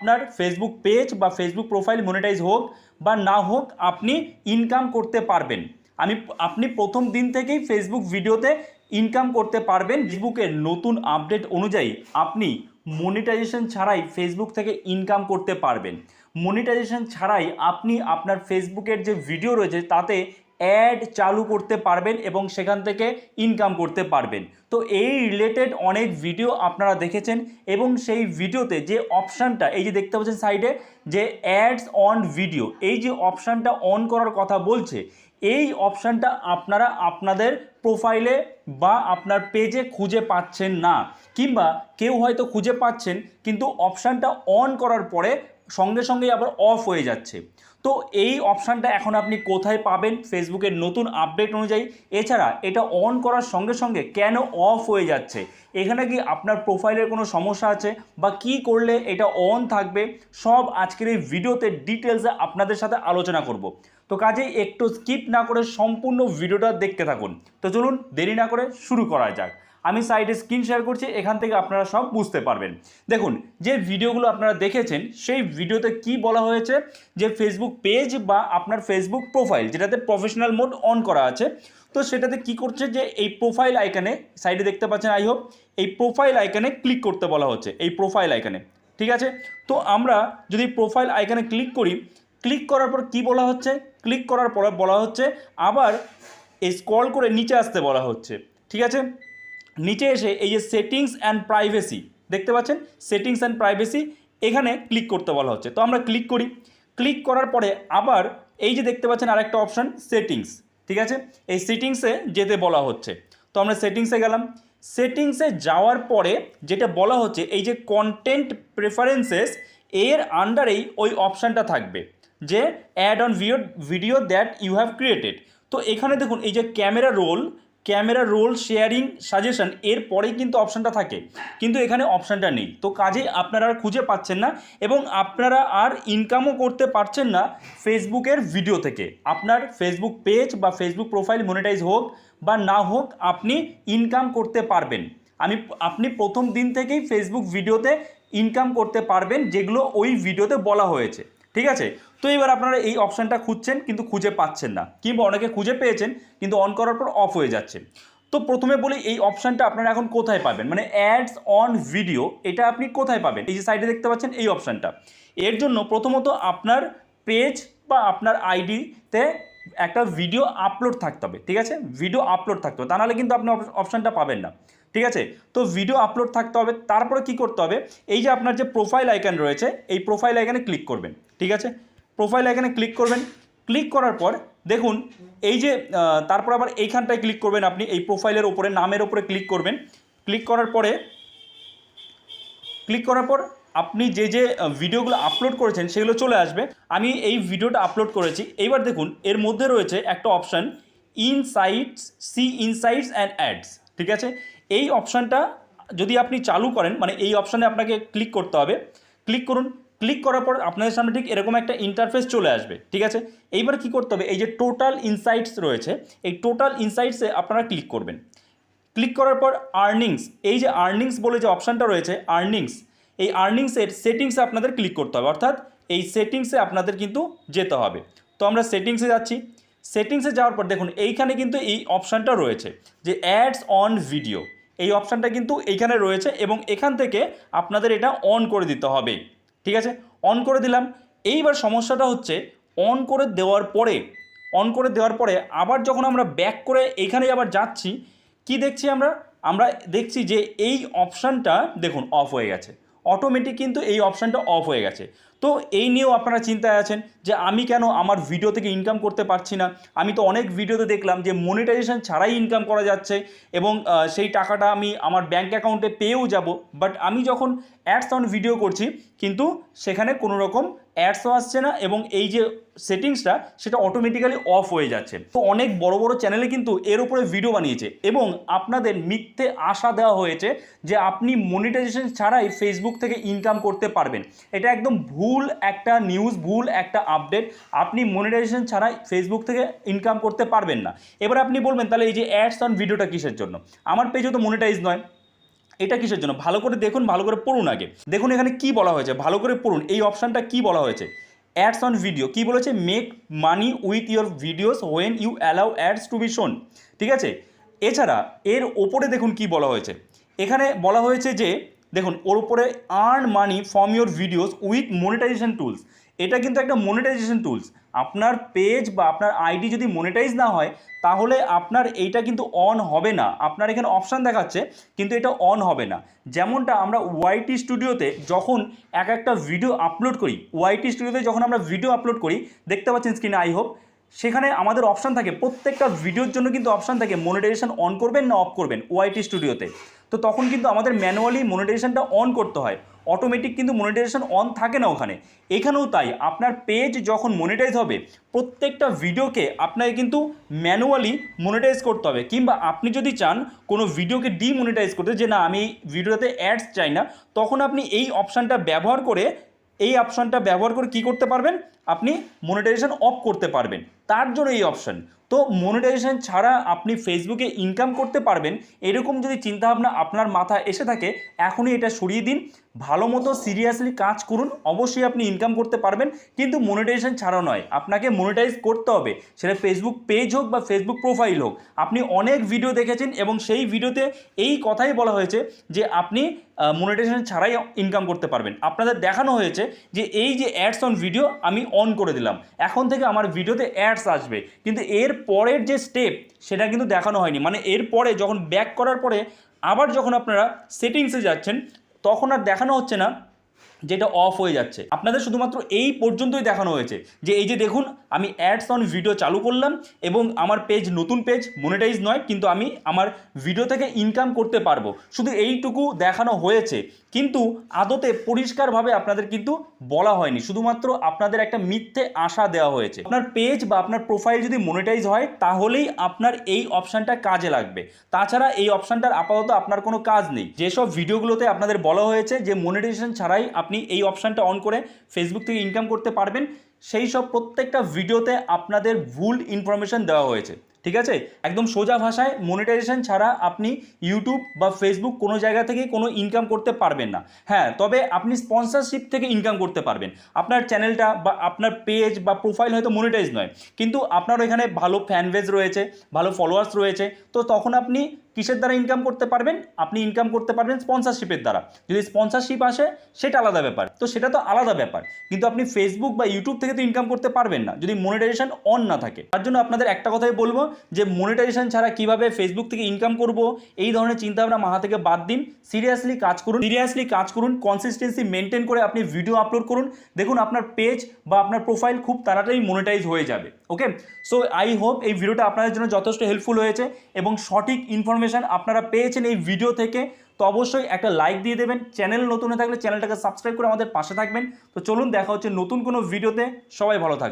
আপনার Facebook page বা Facebook profile monetize হোক বা না হোক, আপনি ইনকাম করতে পারবেন। আমি, আপনি প্রথম দিন থেকেই ফেসবুক ভিডিওতে ইনকাম করতে পারবেন। ফেসবুকের নতুন আপডেট অনুযায়ী আপনি মনিটাইজেশন ছাড়াই ফেসবুক থেকে ইনকাম করতে পারবেন। মনিটাইজেশন ছাড়াই আপনি আপনার ফেসবুকের যে ভিডিও রয়েছে, তাতে অ্যাড চালু করতে পারবেন এবং সেখান থেকে ইনকাম করতে পারবেন। তো এই রিলেটেড অনেক ভিডিও আপনারা দেখেছেন এবং সেই ভিডিওতে যে অপশানটা এই যে দেখতে পাচ্ছেন সাইডে যে অ্যাডস অন ভিডিও এই যে অপশানটা অন করার কথা বলছে, এই অপশানটা আপনারা আপনাদের প্রোফাইলে বা আপনার পেজে খুঁজে পাচ্ছেন না। কিংবা কেউ হয়তো খুঁজে পাচ্ছেন, কিন্তু অপশানটা অন করার পরে সঙ্গে সঙ্গেই আবার অফ হয়ে যাচ্ছে। তো এই অপশানটা এখন আপনি কোথায় পাবেন? ফেসবুকের নতুন আপডেট অনুযায়ী। এছাড়া এটা অন করার সঙ্গে সঙ্গে কেন অফ হয়ে যাচ্ছে? এখানে কি আপনার প্রোফাইলের কোনো সমস্যা আছে? বা কি করলে এটা অন থাকবে? সব আজকের এই ভিডিওতে ডিটেলসে আপনাদের সাথে আলোচনা করব। তো কাজেই একটু স্কিপ না করে সম্পূর্ণ ভিডিওটা দেখতে থাকুন। তো চলুন দেরি না করে শুরু করা যাক। আমি সাইডে স্ক্রিন শেয়ার করছি, এখান থেকে আপনারা সব বুঝতে পারবেন। দেখুন, যে ভিডিওগুলো আপনারা দেখেছেন, সেই ভিডিওতে কি বলা হয়েছে? যে ফেসবুক পেজ বা আপনার ফেসবুক প্রোফাইল যেটাতে প্রফেশনাল মোড অন করা আছে, তো সেটাতে কি করছে যে এই প্রোফাইল আইকানে সাইডে দেখতে পাচ্ছেন আই হোপ এই প্রোফাইল আইকানে ক্লিক করতে বলা হচ্ছে, এই প্রোফাইল আইকানে ঠিক আছে? তো আমরা যদি প্রোফাইল আইকানে ক্লিক করি ক্লিক করার পর কি বলা হচ্ছে? ক্লিক করার পর বলা হচ্ছে, আবার স্ক্রল করে নিচে আসতে বলা হচ্ছে। ঠিক আছে? নিচে এসে এই যে সেটিংস অ্যান্ড প্রাইভেসি দেখতে পাচ্ছেন? সেটিংস অ্যান্ড প্রাইভেসি এখানে ক্লিক করতে বলা হচ্ছে। তো আমরা ক্লিক করি। ক্লিক করার পরে আবার এই যে দেখতে পাচ্ছেন আরেকটা অপশান সেটিংস ঠিক আছে? এই সেটিংসে যেতে বলা হচ্ছে। তো আমরা সেটিংসে গেলাম। সেটিংসে যাওয়ার পরে যেটা বলা হচ্ছে, এই যে কন্টেন্ট প্রেফারেন্সেস এর আন্ডারেই ওই অপশানটা থাকবে। যে ad on video video that you have created তো এখানে দেখুন, এই যে camera roll camera, roll, sharing, suggestion, এর পরেই কিন্তু অপশানটা থাকে। কিন্তু এখানে অপশানটা নেই। তো কাজে আপনারা আর খুঁজে পাচ্ছেন না এবং আপনারা আর ইনকামও করতে পারছেন না ফেসবুকের ভিডিও থেকে। আপনার ফেসবুক পেজ বা ফেসবুক প্রোফাইল মনিটাইজ হোক বা না হোক, আপনি ইনকাম করতে পারবেন। আমি, আপনি প্রথম দিন থেকেই ফেসবুক ভিডিওতে ইনকাম করতে পারবেন, যেগুলো ওই ভিডিওতে বলা হয়েছে। ঠিক আছে? তো এবার আপনারা এই অপশানটা খুঁজছেন, কিন্তু খুঁজে পাচ্ছেন না। কিংবা অনেকে খুঁজে পেয়েছেন, কিন্তু অন করার পর অফ হয়ে যাচ্ছে। তো প্রথমে বলি, এই অপশানটা আপনারা এখন কোথায় পাবেন? মানে অ্যাডস অন ভিডিও এটা আপনি কোথায় পাবেন? এই যে সাইডে দেখতে পাচ্ছেন, এই অপশানটা এর জন্য প্রথমত আপনার পেজ বা আপনার আইডিতে একটা ভিডিও আপলোড থাকতে হবে, ঠিক আছে? ভিডিও আপলোড থাকতে হবে। তা নাহলে কিন্তু আপনি অপশানটা পাবেন না। ঠিক আছে? তো ভিডিও আপলোড থাকতে হবে, তারপরে কি করতে হবে? এই যে আপনার যে প্রোফাইল আইকন রয়েছে, এই প্রোফাইল আইকনে ক্লিক করবেন, ঠিক আছে? প্রোফাইল আইকনে ক্লিক করবেন ক্লিক করার পর দেখুন, এই যে তারপর আবার এইখানটায় ক্লিক করবেন আপনি, এই প্রোফাইলের ওপরে নামের ওপরে ক্লিক করবেন। ক্লিক করার পরে ক্লিক করার পর আপনি যে যে ভিডিওগুলো আপলোড করেছেন, সেগুলো চলে আসবে। আমি এই ভিডিওটা আপলোড করেছি। এইবার দেখুন, এর মধ্যে রয়েছে একটা option insights see insights and ads ঠিক আছে? এই অপশানটা যদি আপনি চালু করেন মানে এই অপশানে আপনাকে ক্লিক করতে হবে। ক্লিক করুন। ক্লিক করার পর আপনাদের সামনে ঠিক এরকম একটা ইন্টারফেস চলে আসবে, ঠিক আছে? এইবার কি করতে হবে? এই যে টোটাল ইনসাইটস রয়েছে, এই টোটাল ইনসাইটসে আপনারা ক্লিক করবেন। ক্লিক করার পর আর্নিংস এই যে আর্নিংস বলে যে অপশানটা রয়েছে আর্নিংস এই আর্নিংসের সেটিংসে আপনাদের ক্লিক করতে হবে। অর্থাৎ এই সেটিংসে আপনাদের কিন্তু যেতে হবে। তো আমরা সেটিংসে যাচ্ছি। সেটিংসে যাওয়ার পর দেখুন, এইখানে কিন্তু এই অপশানটা রয়েছে যে অ্যাডস অন ভিডিও এই অপশানটা কিন্তু এইখানে রয়েছে এবং এখান থেকে আপনাদের এটা অন করে দিতে হবে। ঠিক আছে? অন করে দিলাম। এইবার সমস্যাটা হচ্ছে অন করে দেওয়ার পরে অন করে দেওয়ার পরে আবার যখন আমরা ব্যাক করে এইখানে আবার যাচ্ছি, কি দেখছি আমরা? আমরা দেখছি যে এই অপশানটা দেখুন অফ হয়ে গেছে। অটোমেটিক কিন্তু এই অপশানটা অফ হয়ে গেছে। তো এই নিয়েও আপনারা চিন্তায় আছেন যে আমি কেন আমার ভিডিও থেকে ইনকাম করতে পারছি না? আমি তো অনেক ভিডিওতে দেখলাম যে মনিটাইজেশন ছাড়াই ইনকাম করা যাচ্ছে এবং সেই টাকাটা আমি আমার ব্যাঙ্ক অ্যাকাউন্টে পেয়েও যাব। বাট আমি যখন অ্যাডস অন ভিডিও করছি, কিন্তু সেখানে কোনো রকম অ্যাডসও আসছে না এবং এই যে সেটিংসটা, সেটা অটোমেটিক্যালি অফ হয়ে যাচ্ছে। তো অনেক বড় বড় চ্যানেলে কিন্তু এর উপরে ভিডিও বানিয়েছে এবং আপনাদের মিথ্যে আশা দেওয়া হয়েছে যে আপনি মনিটাইজেশন ছাড়াই ফেসবুক থেকে ইনকাম করতে পারবেন। এটা একদম ভুল একটা নিউজ ভুল একটা আপডেট আপনি মনিটাইজেশন ছাড়াই ফেসবুক থেকে ইনকাম করতে পারবেন না। এবার আপনি বলবেন, তাহলে এই যে অ্যাডস অন ভিডিওটা কিসের জন্য? আমার পেজও তো মনিটাইজ নয়। এটা কিসের জন্য? ভালো করে দেখুন, ভালো করে পড়ুন আগে। দেখুন এখানে কি বলা হয়েছে, ভালো করে পড়ুন। এই অপশানটা কি বলা হয়েছে? অ্যাডস অন ভিডিও কি বলেছে? Make money with your videos when you allow ads to be shown ঠিক আছে? এছাড়া এর ওপরে দেখুন কি বলা হয়েছে। এখানে বলা হয়েছে যে, দেখুন, ওর উপরে earn money from your videos with monetization tools এটা কিন্তু একটা মনিটাইজেশন টুলস আপনার পেজ বা আপনার আইডি যদি মনিটাইজ না হয়, তাহলে আপনার এইটা কিন্তু অন হবে না। আপনার এখানে অপশান দেখাচ্ছে, কিন্তু এটা অন হবে না। যেমনটা আমরা ওয়াইটি স্টুডিওতে যখন এক একটা ভিডিও আপলোড করি ওয়াইটি স্টুডিওতে যখন আমরা ভিডিও আপলোড করি, দেখতে পাচ্ছেন স্ক্রিনে আই হোপ সেখানে আমাদের অপশান থাকে, প্রত্যেকটা ভিডিওর জন্য কিন্তু অপশান থাকে মনিটাইজেশন অন করবেন না অফ করবেন ওয়াইটি স্টুডিওতে তো। তখন কিন্তু আমাদের ম্যানুয়ালি মনিটাইজেশনটা অন করতে হয়। অটোমেটিক কিন্তু মনিটাইজেশন অন থাকে না ওখানে। এখানেও তাই, আপনার পেজ যখন মনিটাইজ হবে, প্রত্যেকটা ভিডিওকে আপনাকে কিন্তু ম্যানুয়ালি মনিটাইজ করতে হবে। কিংবা আপনি যদি চান কোনো ভিডিওকে ডিমনিটাইজ করতে, যে না, আমি ভিডিওতে অ্যাডস চাই না, তখন আপনি এই অপশানটা ব্যবহার করে, এই অপশানটা ব্যবহার করে কি করতে পারবেন? আপনি মনিটাইজেশন অফ করতে পারবেন। তার জন্য এই অপশান তো মনিটাইজেশন ছাড়া আপনি ফেসবুকে ইনকাম করতে পারবেন। এরকম যদি চিন্তাভাবনা আপনার মাথায় এসে থাকে, এখনই এটা সরিয়ে দিন। ভালো মতো সিরিয়াসলি কাজ করুন, অবশ্যই আপনি ইনকাম করতে পারবেন। কিন্তু মনিটাইজেশন ছাড়া নয়, আপনাকে মনিটাইজ করতে হবে। সেটা ফেসবুক পেজ হোক বা ফেসবুক প্রোফাইল হোক। আপনি অনেক ভিডিও দেখেছেন এবং সেই ভিডিওতে এই কথাই বলা হয়েছে যে আপনি মনিটাইজেশন ছাড়াই ইনকাম করতে পারবেন। আপনাদের দেখানো হয়েছে যে এই যে অ্যাডস অন ভিডিও আমি অন করে দিলাম। এখন থেকে আমার ভিডিওতে অ্যাডস আসবে। কিন্তু এর পরের যে স্টেপ সেটা কিন্তু দেখানো হয়নি। মানে এর পরে যখন ব্যাক করার পরে, আবার যখন আপনারা সেটিংসে যাচ্ছেন, তখন আর দেখানো হচ্ছে না যেটা অফ হয়ে যাচ্ছে। আপনাদের শুধুমাত্র এই পর্যন্তই দেখানো হয়েছে যে এই যে দেখুন, আমি অ্যাডস অন ভিডিও চালু করলাম এবং আমার পেজ নতুন পেজ মনিটাইজ নয়, কিন্তু আমি আমার ভিডিও থেকে ইনকাম করতে পারব। শুধু এইটুকু দেখানো হয়েছে, কিন্তু আদতে পরিষ্কারভাবে আপনাদের কিন্তু বলা হয়নি। শুধুমাত্র আপনাদের একটা মিথ্যে আশা দেওয়া হয়েছে। আপনার পেজ বা আপনার প্রোফাইল যদি মনিটাইজ হয়, তাহলেই আপনার এই অপশানটা কাজে লাগবে। তাছাড়া এই অপশানটার আপাতত আপনার কোনো কাজ নেই। যেসব ভিডিওগুলোতে আপনাদের বলা হয়েছে যে মনিটাইজেশন ছাড়াই আপনি এই অপশানটা অন করে ফেসবুক থেকে ইনকাম করতে পারবেন। সেই সব প্রত্যেকটা ভিডিওতে আপনাদের ভুল ইনফরমেশন দেওয়া হয়েছে। ঠিক আছে? একদম সোজা ভাষায় মনিটাইজেশন ছাড়া আপনি ইউটিউব বা ফেসবুক কোনো জায়গা থেকে কোনো ইনকাম করতে পারবেন না। হ্যাঁ তবে আপনি স্পন্সরশিপ থেকে ইনকাম করতে পারবেন। আপনার চ্যানেলটা বা আপনার পেজ বা প্রোফাইল হয়তো মনিটাইজ নয়। কিন্তু আপনার এখানে ভালো ফ্যান বেজ রয়েছে, ভালো ফলোয়ার্স রয়েছে। তো তখন আপনি কিসের দ্বারা ইনকাম করতে পারবেন? আপনি ইনকাম করতে পারবেন স্পন্সরশিপের দ্বারা। যদি স্পন্সরশিপ আসে, সেটা আলাদা ব্যাপার। তো সেটা তো আলাদা ব্যাপার। কিন্তু আপনি ফেসবুক বা ইউটিউব থেকে তো ইনকাম করতে পারবেন না। যদি মনিটাইজেশন অন না থাকে। তার জন্য আপনাদের একটা কথাই বলব যে মনিটাইজেশন ছাড়া কীভাবে ফেসবুক থেকে ইনকাম করব, এই ধরনের চিন্তাভাবনা মাথা থেকে বাদ দিন। সিরিয়াসলি কাজ করুন সিরিয়াসলি কাজ করুন কনসিস্টেন্সি মেনটেন করে আপনি ভিডিও আপলোড করুন। দেখুন আপনার পেজ বা আপনার প্রোফাইল খুব তাড়াতাড়ি মনিটাইজ হয়ে যাবে। ওকে সো আই হোপ এই ভিডিওটা আপনাদের জন্য যথেষ্ট হেল্পফুল হয়েছে এবং সঠিক ইনফরমেশান আপনারা পেয়েছেন এই ভিডিও থেকে, তো অবশ্যই একটা লাইক দিয়ে দেবেন। চ্যানেল নতুন হয়ে থাকলে চ্যানেলটাকে সাবস্ক্রাইব করে আমাদের পাশে থাকবেন। তো চলুন, দেখা হচ্ছে নতুন কোনো ভিডিওতে সবাই ভালো থাকবেন।